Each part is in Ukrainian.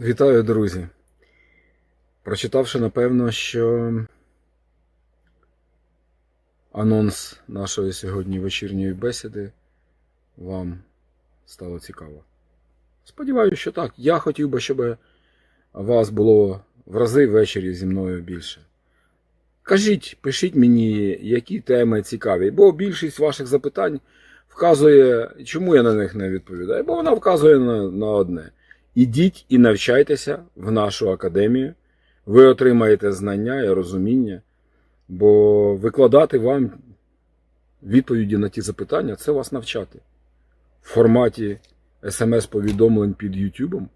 Вітаю, друзі. Прочитавши, напевно, що анонс нашої сьогодні вечірньої бесіди вам стало цікаво. Сподіваюся, що так. Я хотів би, щоб вас було в рази ввечері зі мною більше. Кажіть, пишіть мені, які теми цікаві, бо більшість ваших запитань вказує, чому я на них не відповідаю, бо вона вказує на, на одне. Ідіть і навчайтеся в нашу академію. Ви отримаєте знання і розуміння, бо викладати вам відповіді на ті запитання це вас навчати в форматі смс-повідомлень під Ютубом.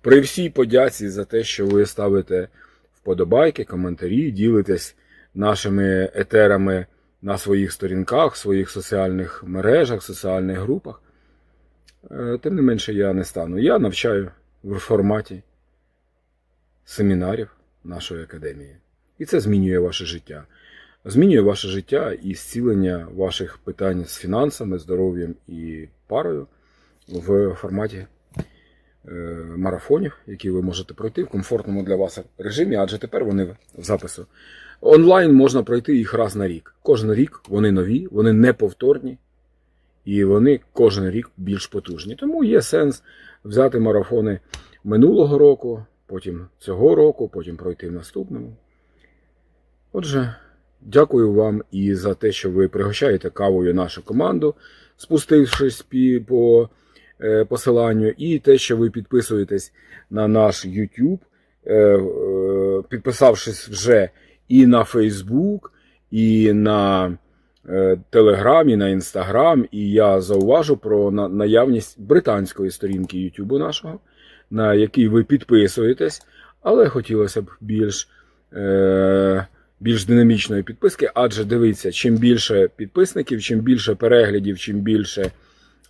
При всій подяці за те, що ви ставите вподобайки, коментарі, ділитесь нашими етерами на своїх сторінках, в своїх соціальних мережах, соціальних групах. Е, Тим не менше, я не стану. Я навчаю в форматі семінарів нашої академії. І це змінює ваше життя. Змінює ваше життя і зцілення ваших питань з фінансами, здоров'ям і парою в форматі е, марафонів, які ви можете пройти в комфортному для вас режимі, адже тепер вони в запису. Онлайн можна пройти їх раз на рік. Кожен рік вони нові, вони неповторні, і вони кожен рік більш потужні. Тому є сенс взяти марафони минулого року, потім цього року, потім пройти в наступному. Отже, дякую вам і за те, що ви пригощаєте кавою нашу команду, спустившись по е, посиланню, і те, що ви підписуєтесь на наш YouTube, е, е, підписавшись вже і на Facebook, і на е, Telegram, і на Instagram, і я зауважу про наявність британської сторінки YouTube нашого, на який ви підписуєтесь, але хотілося б більш, е, більш динамічної підписки, адже дивіться, чим більше підписників, чим більше переглядів, чим більше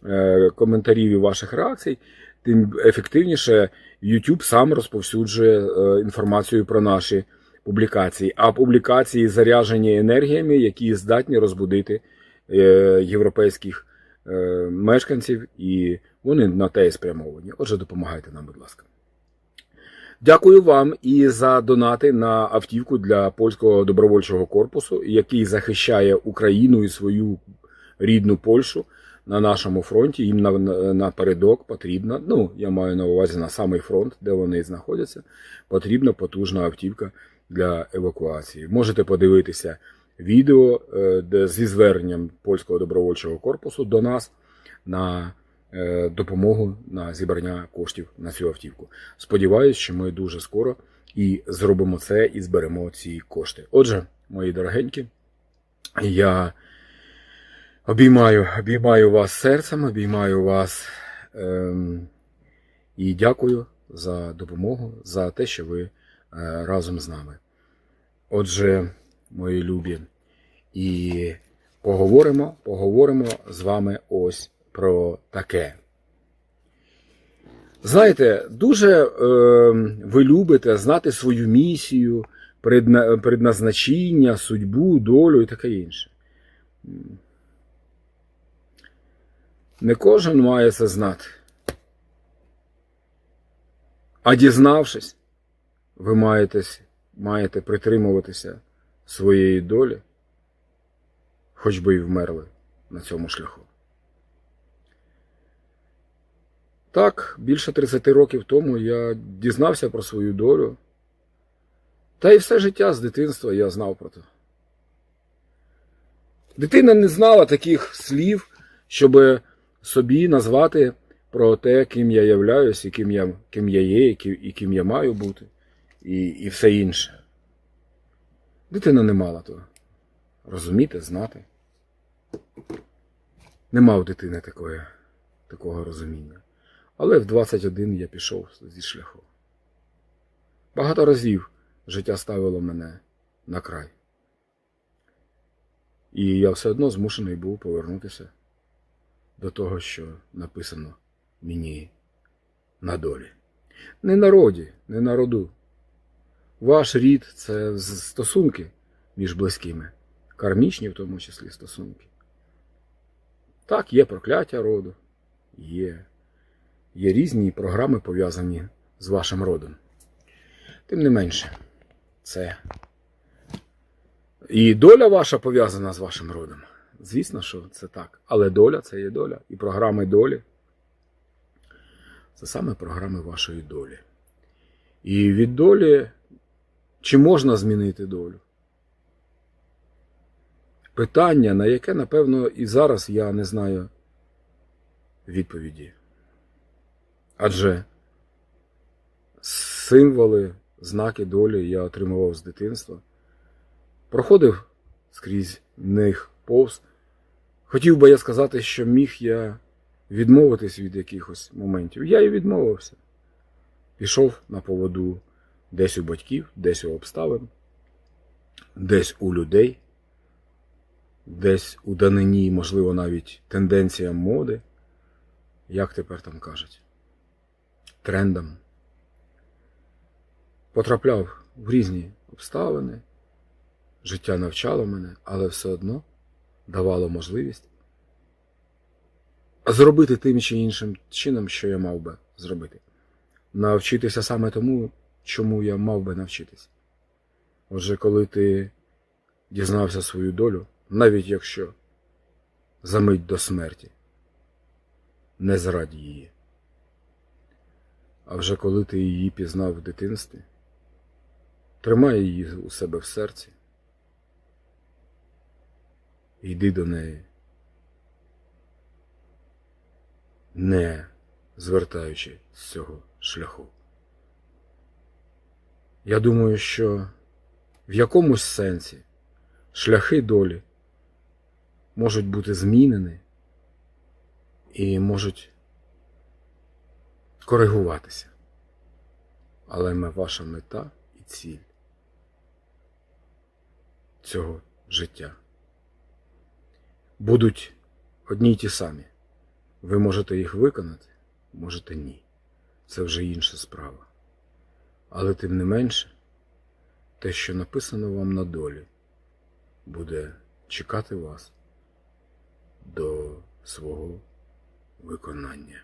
е, коментарів і ваших реакцій, тим ефективніше YouTube сам розповсюджує інформацію про наші публікації. А публікації заряжені енергіями, які здатні розбудити е, європейських е, мешканців, і вони на те і спрямовані. Отже, допомагайте нам, будь ласка. Дякую вам і за донати на автівку для польського добровольчого корпусу, який захищає Україну і свою рідну Польщу на нашому фронті. Їм на, на, напередок потрібна, ну я маю на увазі на самий фронт, де вони знаходяться, потрібна потужна автівка для евакуації. Можете подивитися відео е, зі зверненням польського добровольчого корпусу до нас на е, допомогу на зібрання коштів на цю автівку. Сподіваюсь, що ми дуже скоро і зробимо це і зберемо ці кошти. Отже, мої дорогенькі, я обіймаю, обіймаю вас серцем, обіймаю вас ем, і дякую за допомогу, за те, що ви е, разом з нами. Отже, мої любі, і поговоримо, поговоримо з вами ось про таке. Знаєте, дуже е, ви любите знати свою місію, предна, предназначення, судьбу, долю і таке інше. Не кожен має це знати. А дізнавшись, ви маєте, маєте притримуватися своєї долі, хоч би і вмерли на цьому шляху. Так, більше 30 років тому я дізнався про свою долю. Та й все життя з дитинства я знав про це. Дитина не знала таких слів, щоб собі назвати про те, ким я являюсь, і ким я, ким я є, і і ким я маю бути, і, і все інше. Дитина не мала того. Розуміти, знати. Нема у дитини такої, такого розуміння. Але в 21 я пішов зі шляху. Багато разів життя ставило мене на край. І я все одно змушений був повернутися до того, що написано мені на долі. Не на роді, не на роду. Ваш рід це стосунки між близькими, кармічні в тому числі стосунки. Так, є прокляття роду, є, є різні програми пов'язані з вашим родом. Тим не менше, це. І доля ваша пов'язана з вашим родом. Звісно, що це так. Але доля це є доля. І програми долі це саме програми вашої долі. І від долі, чи можна змінити долю? Питання, на яке, напевно, і зараз я не знаю відповіді. Адже символи, знаки долі я отримував з дитинства, проходив скрізь них повз. Хотів би я сказати, що міг я відмовитись від якихось моментів. Я і відмовився. Пішов на поводу десь у батьків, десь у обставин, десь у людей, десь у данині, можливо, навіть тенденціям моди, як тепер там кажуть, трендам. Потрапляв в різні обставини, життя навчало мене, але все одно давало можливість зробити тим чи іншим чином, що я мав би зробити. Навчитися саме тому, чому я мав би навчитись. Отже, коли ти дізнався свою долю, навіть якщо за мить до смерті, не зрадь її. А вже коли ти її пізнав в дитинстві, тримай її у себе в серці, йди до неї, не звертаючи з цього шляху. Я думаю, що в якомусь сенсі шляхи долі можуть бути змінені і можуть коригуватися. Але ваша мета і ціль цього життя будуть одні й ті самі. Ви можете їх виконати, можете ні. Це вже інша справа. Але тим не менше, те, що написано вам на долі, буде чекати вас до свого виконання.